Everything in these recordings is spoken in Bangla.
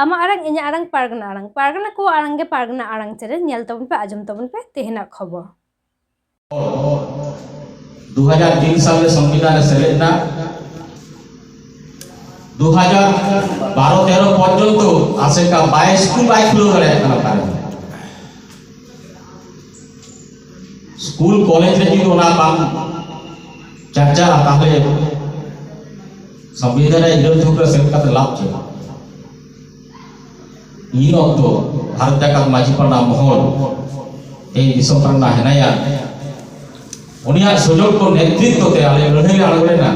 ᱟᱢᱟᱜ ᱟᱲᱟᱝ ᱤᱧᱟᱹᱜ ᱟᱲᱟᱝ ᱯᱟᱨᱜᱟᱱᱟ ᱟᱲᱟᱝ ᱯᱟᱨᱜᱟᱱᱟ ᱠᱚ ᱟᱲᱟᱝ ᱜᱮ ᱯᱟᱨᱜᱟᱱᱟ ᱟᱲᱟᱝ ᱪᱮᱨᱮ ᱧᱮᱞ ᱛᱟᱵᱚᱱ ᱯᱮ ᱟᱸᱡᱚᱢ ᱛᱟᱵᱚᱱ ᱯᱮ ᱛᱮᱦᱮᱧᱟᱜ ᱠᱷᱚᱵᱚᱨ দু সালে সংবিধানে সেলেন না। দু হাজার বারো তেরো পর্যন্ত আশেকা বাইশটি বাইকগুলো ধরে কারণ। স্কুল, কলেজে যদি ওনার বাম চর্চা তাহলে সংবিধানে নিরোধকরা সেলকাতে লাভ ছিল। ఈ నోట్తో భారత మాజీ పడిన మోహన్ ఏ విశ్వం పడిన హెనయ్య উনি আর সুযোগ্য নেতৃত্ব দেয়ালে রহিলে আড়গলে না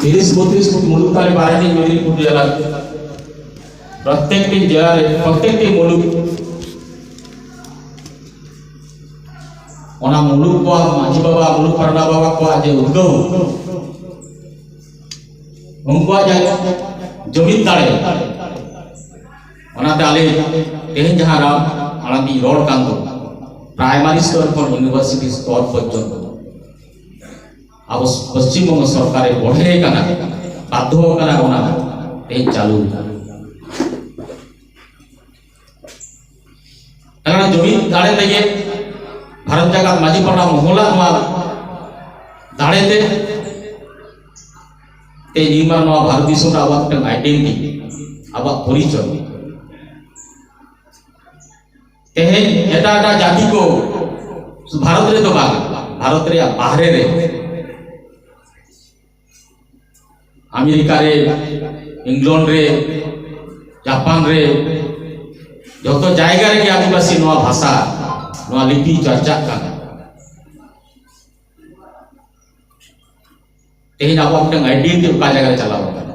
তিরিশ বত্রিশ ফুট মুলুক তাহলে বাড়েনি মেদিনীপুর জেলার প্রত্যেকটি জেলার প্রত্যেকটি মুলুক ᱚᱱᱟ ᱢᱩᱞᱩᱠ ᱠᱚᱣᱟᱜ ᱢᱟᱹᱡᱷᱤ ᱵᱟᱵᱟ ᱢᱩᱞᱩᱠ ᱯᱟᱨᱟᱱᱟ ᱵᱟᱵᱟ ᱠᱚᱣᱟᱜ ᱡᱮ ᱩᱫᱽᱜᱟᱹᱣ ᱩᱱᱠᱩᱣᱟᱜ ᱡᱮ ᱡᱩᱢᱤᱫ ᱫᱟᱲᱮ ᱚᱱᱟᱛᱮ ᱟᱞᱮ ᱛᱮᱦᱮᱧ ᱡᱟᱦᱟᱸ ᱟᱲᱟᱝ ᱤᱧ ᱨᱚᱲ ᱠᱟᱱ ᱫᱚ প্রাইমারি স্তর পর ইউনিভার্সিটি স্তর পর্যন্ত। পশ্চিমবঙ্গ সরকারের বঢ়ে কানা, বাধ্য কানা গোনা এই চালু। কারণ জমি দাঁড়ে থেকে ভারত জাগাত মাঝি পড়া মহলা হওয়া দাঁড়েতে এই নির্মাণ হওয়া ভারত বিশ্বের আবার একটা আইডেন্টি, আবার পরিচয়। রে তো বাগ ভারত রে বাহরে রে আমেরিকা রে ইংল্যান্ড রে জাপান রে যত জায়গা রে আদিবাসী নোয়া ভাষা, নোয়া লিপি চর্চা কানা তেহেন আবো একটা আইডেন্টি অকা জায়গা রে চালাও কানা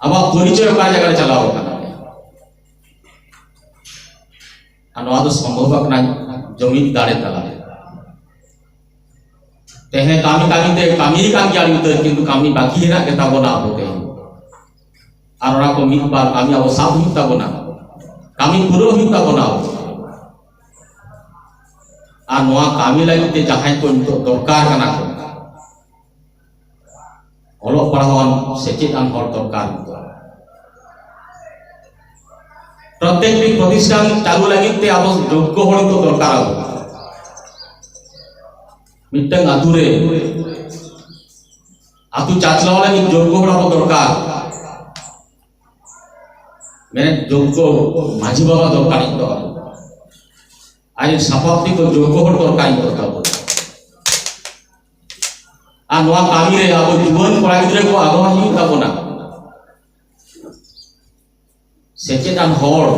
আবো পরিচয় অকা জায়গা রে চালাও কানা আর নয়া তো সম্ভব না জমি দাঁড়ে তালা তেহে কামি কামিতে কামি কাম জানি তো কিন্তু কামি বাকি হেনা কে তাবো না হতে আর ওরা কো মিট বার কামি আবো সাব হুই তাবো না কামি পুরো হুই তাবো না আর নয়া কামি লাগিতে যাহাই তো নিতো দরকার কানা কো অলোক পড়াওয়ান সেচেতান হর দরকার প্রত্যেকটি প্রতিষ্ঠান চালু লাগিতে আবো যোগ্য হল তো দরকার মিটং আতুরে। আতু চাচলাও লাগি যোগ্য হল আবো দরকার। মানে যোগ্য মাঝি বাবা দরকার আজ সাপাপ্তি তো যোগ্য হল দরকার দরকার আর নোয়া কামিরে আবো জীবন কড়া গিদ্রে কো আগ্রহ হিউ তাবো না। Secetan hor.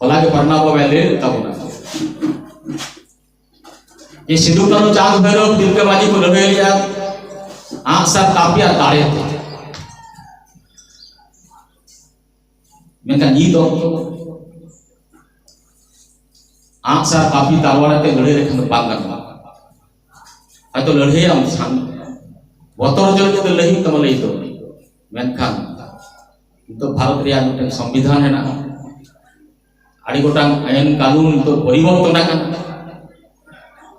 Olage parna apa wele tabuna. ये सिद्धू कनु चांद भैरव दिव्यवादी को लगे लिया आंख सब कापिया तारे थे मेरा नी तो आंख सब काफी तारवाड़ा के लड़े रखने Pangan atau lelhi yang sang wator jol itu lelhi kamu itu makan. তো ভারত রিয়া মিটন সংবিধান হেনা আড়ি গোটাং আইন কানুন তো পরিবর্তন আকান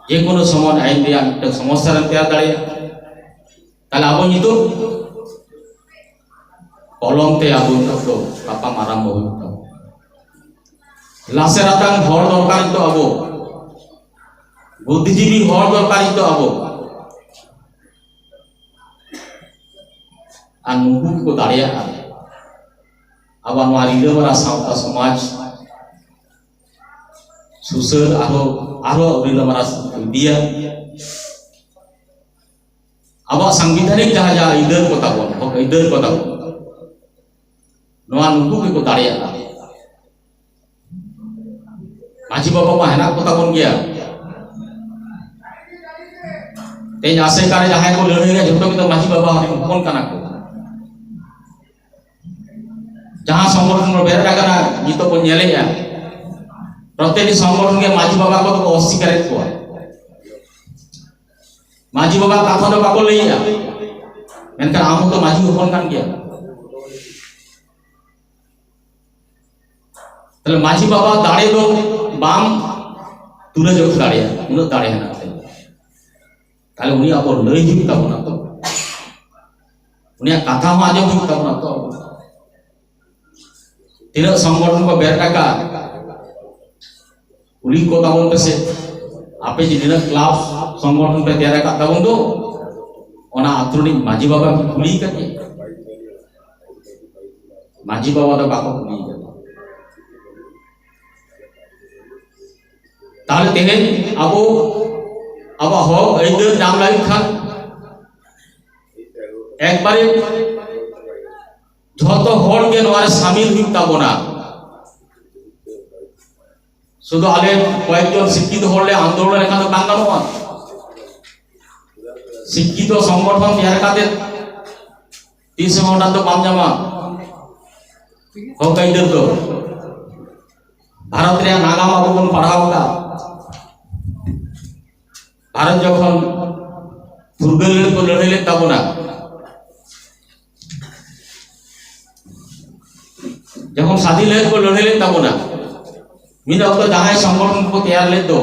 যে কোনো সময় আইন রিয়া মিটন সমস্যা রে তেয়ার দাঁড়িয়ে। তাহলে আবো নিতো? কলম তে আবো তো পাপা মারাম বহু লাসে রাতাং হর দরকার তো আবো। বুদ্ধিজীবী হর দরকার তো আবো। আর নুকু को দাঁড়িয়ে আবার নয়া রিলেমারা সাঁওতা সমাজ সুসর আরও আরও রিলেমারা দিয়া আবার সাংবিধানিক যাহা যাহা ইদার কথা বল ইদার কথা বল নয়া নুকু को দাঁড়িয়ে মাঝি বাবা মা হেনা কথা বন গিয়া তেজ আশে কারে যাহাই को লড়াই ঝোটো কিন্তু মাঝি বাবা হন কানা ᱡᱟᱦᱟᱸ ᱥᱚᱝᱜᱚᱴᱷᱚᱱ ᱵᱚ ᱵᱮᱨᱮᱫ ᱟᱠᱟᱱᱟ ᱱᱤᱛᱚᱜ ᱵᱚ ᱧᱮᱞᱮᱜᱼᱟ ᱯᱨᱚᱛᱮᱠᱴᱤ ᱥᱚᱝᱜᱚᱴᱷᱚᱱ ᱜᱮ ᱢᱟᱹᱡᱷᱤ ᱵᱟᱵᱟ ᱠᱚᱫᱚ ᱠᱚ ᱚᱥᱥᱤᱠᱟᱨᱮᱫ ᱠᱚᱣᱟ মাঝি বাবা কথা তো বাকো লইয়া মেনকার আমো তো মাঝি হন কান গিয়া তাহলে মাঝি বাবা দাঁড়ে দো বাম তুলে যোগ দাঁড়ে উনি দাঁড়ে না তাহলে উনি আবার লই হিম তাবো না তো উনি কথা আজও হিম তাবো না তো ᱛᱤᱱᱟᱹᱜ ᱥᱚᱝᱜᱚᱴᱷᱚᱱ ᱠᱚ ᱵᱮᱨ ᱟᱠᱟᱫ ᱠᱩᱞᱤ ᱠᱚ ᱛᱟᱵᱚᱱ ᱯᱮᱥᱮ ᱟᱯᱮ ᱡᱮ ᱱᱤᱱᱟᱹᱜ ᱠᱞᱟᱵ ᱥᱚᱝᱜᱚᱴᱷᱚᱱ ᱯᱮ ᱛᱮᱭᱟᱨ ᱟᱠᱟᱫ ᱛᱟᱵᱚᱱ ᱫᱚ ᱚᱱᱟ ᱟᱛᱩ ᱨᱤᱱᱤᱡ ᱢᱟᱹᱡᱷᱤ ᱵᱟᱵᱟ ᱠᱚ ᱠᱩᱞᱤ ᱠᱟᱫᱮ ᱢᱟᱹᱡᱷᱤ ᱵᱟᱵᱟ ᱫᱚ ᱵᱟᱠᱚ ᱠᱩᱞᱤ ᱠᱟᱫᱮ তাহলে তেহেন আবো আবার হক আইদার নাম লাগি খান একবারে যত হন গে নয় সামিল হইতে পাবো না। শুধু আগে কয়েকজন শিক্ষিত হলে আন্দোলনের এখানে টাঙ্গানো হন শিক্ষিত সংগঠন ইহার কাছে তিন সংগঠন তো পাঞ্জামা হোক তো। ভারতের নাগাম আবগন পড়া হোক ভারত যখন দুর্গলের লড়াই লড়াইলে পাবো না। যখন স্বাধীন লেদ করে লড়াইলেন তখন না ᱢᱤᱫ ᱚᱠᱛᱚ ᱡᱟᱦᱟᱸᱭ ᱥᱚᱝᱜᱚᱴᱷᱚᱱ ᱠᱚ ᱛᱮᱭᱟᱨ ᱞᱮᱫ ᱫᱚ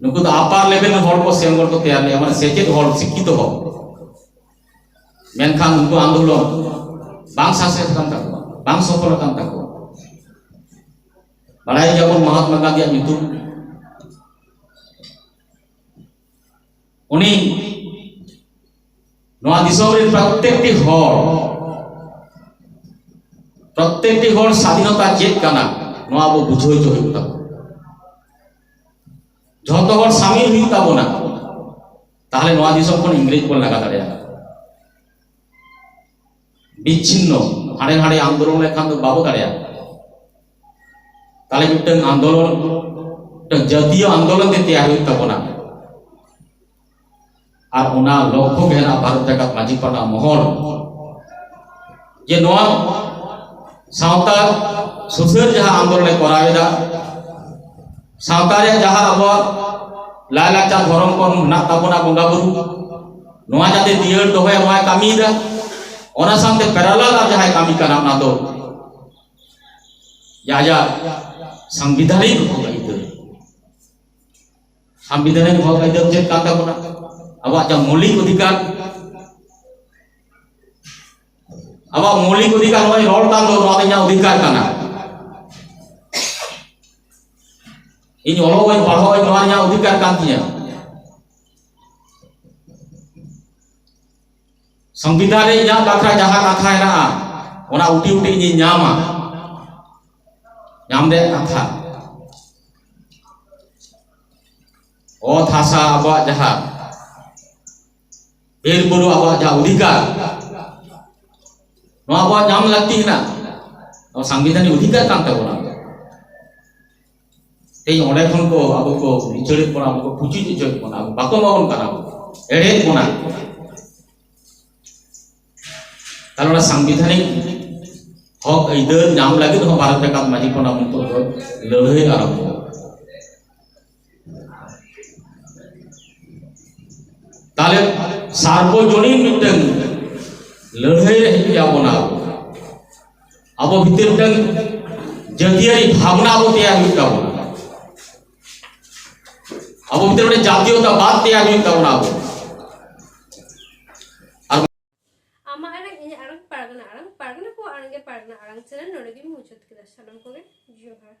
ᱱᱩᱠᱩ ᱫᱚ ᱟᱯᱟᱨ ᱞᱮᱵᱮᱞ ᱨᱮᱱ ᱦᱚᱲ ᱠᱚ ᱥᱚᱝᱜᱚᱴᱷᱚᱱ ᱠᱚ ᱛᱮᱭᱟᱨ ᱞᱮᱫᱟ ᱢᱟᱱᱮ ᱥᱮᱪᱮᱫ ᱦᱚᱲ ᱥᱤᱠᱠᱷᱤᱛᱚ ᱦᱚᱲ ᱢᱮᱱᱠᱷᱟᱱ ᱩᱱᱠᱩ ᱟᱱᱫᱳᱞᱚᱱ ᱵᱟᱝ ᱥᱟᱥᱮᱛ ᱠᱟᱱ ᱛᱟᱠᱚᱣᱟ ᱵᱟᱝ ᱥᱚᱯᱷᱚᱞ ᱠᱟᱱ ᱛᱟᱠᱚᱣᱟ ᱵᱟᱲᱟᱭ ᱡᱟᱵᱚᱱ ᱢᱚᱦᱟᱛᱢᱟ ᱜᱟᱱᱫᱷᱤᱭᱟᱜ ᱧᱩᱛᱩᱢ ᱩᱱᱤ ᱱᱚᱣᱟ ᱫᱤᱥᱚᱢ ᱨᱮᱱ ᱯᱨᱚᱛᱮᱠᱴᱤ ᱦᱚᱲ প্রত্যেকটি হর স্বাধীনতা চেত কানা নোয়া বুঝই তো হইব তাবো যত হর সামিল হইব তাবো না তাহলে নোয়া দিশম কোন ইংরেজ বল লাগা দাঁড়িয়ে বিচ্ছিন্ন, হাড়ে হাড়ে আন্দোলন লেখান তো বাবু দাঁড়িয়ে তাহলে মিটং আন্দোলন জাতীয় আন্দোলন তে তৈরি হইব তাবো না আর ওনা লক্ষ্য গেনা ভারত জাগাত মাঝি পাড়া মহল। যে নোয়া সাঁওতা সুসের যাহা আন্দোলনে করাবেদা সাঁওতা রে যাহা আবহাওয়া লাই লাচার ধরম কর মেনাক তাবনা বঙ্গা নোয়া যাতে দিয়র দোহে নোয়া কামিদা। ওনা সাথে প্যারালাল আর যাহাই কামি সাংবিধানিক হক আইদার সাংবিধানিক হক আইদার চেক আবার মৌলিক অধিকার આવા મૌલિક અધિકાર હોય રોડ કાંદો રાતેના અધિકાર કાના ᱤᱧ ᱚᱞᱚᱜ ᱟᱹᱧ ᱯᱟᱲᱦᱟᱣ ᱟᱹᱧ ᱱᱚᱣᱟ ᱤᱧᱟᱹᱜ ᱚᱫᱷᱤᱠᱟᱨ ᱠᱟᱱ ᱛᱤᱧᱟᱹ ᱥᱚᱝᱵᱤᱫᱷᱟᱱ ᱨᱮ ᱤᱧᱟᱹᱜ ᱵᱟᱠᱷᱨᱟ ᱡᱟᱦᱟᱸ ᱠᱟᱛᱷᱟ ᱦᱮᱱᱟᱜᱼᱟ ᱚᱱᱟ ᱩᱴᱤ ᱩᱴᱤ ᱤᱧᱤᱧ ᱧᱟᱢᱟ ᱧᱟᱢ ᱨᱮᱭᱟᱜ ᱠᱟᱛᱷᱟ ᱚᱛ ᱦᱟᱥᱟ ᱟᱵᱚᱣᱟᱜ ᱡᱟᱦᱟᱸ ᱵᱤᱨ ᱵᱩᱨᱩ ᱟᱵᱚᱣᱟᱜ ᱡᱟᱦᱟᱸ ᱚᱫᱷᱤᱠᱟᱨ ᱱᱚᱣᱟ ᱟᱵᱚᱣᱟᱜ ᱧᱟᱢ ᱞᱟᱹᱠᱛᱤ ᱦᱮᱱᱟᱜ ᱟᱵᱚ ᱥᱟᱝᱵᱤᱫᱷᱟᱱᱤᱠ ᱚᱫᱷᱤᱠᱟᱨ ᱠᱟᱱ ᱛᱟᱵᱚᱱᱟ ᱛᱮᱦᱮᱧ ᱚᱸᱰᱮ ᱠᱷᱚᱱ ᱠᱚ ᱟᱵᱚ ᱠᱚ ᱩᱪᱟᱹᱲᱮᱫ ᱵᱚᱱᱟ ᱟᱵᱚ ᱠᱚ ᱯᱩᱪᱩᱡ ᱦᱚᱪᱚᱭᱮᱫ ᱵᱚᱱᱟ ᱟᱵᱚ ᱵᱟᱠᱚ ᱮᱢᱟᱵᱚᱱ ᱠᱟᱱᱟ ᱮᱲᱮᱭᱮᱫ ᱵᱚᱱᱟ ᱛᱟᱦᱞᱮ ᱚᱱᱟ ᱥᱟᱝᱵᱤᱫᱷᱟᱱᱤᱠ ᱦᱚᱠ ᱟᱹᱭᱫᱟᱹᱨ ᱧᱟᱢ ᱞᱟᱹᱜᱤᱫ ᱦᱚᱸ ᱵᱷᱟᱨᱚᱛ ᱡᱟᱠᱟᱛ ᱢᱟᱹᱡᱷᱤ ᱯᱟᱱᱟ ᱱᱤᱛᱚᱜ ᱫᱚ ᱞᱟᱹᱲᱦᱟᱹᱭ ᱟᱨᱟᱢᱵᱚ তাহলে সার্বজনীন মিটটাং লড়াইয়ে যাবনা আব ভিতর তক জাতীয় ভাবনা আব তৈরি হইতাব আব ভিতর মানে জাতীয়তা বাদ তৈরি হইতাব না আমার আরং পারগনা আরং পারগনা কো আরঙ্গে পারগনা আরং ছিলেন নড়ে মুচত কিলা সালাম করে জোহার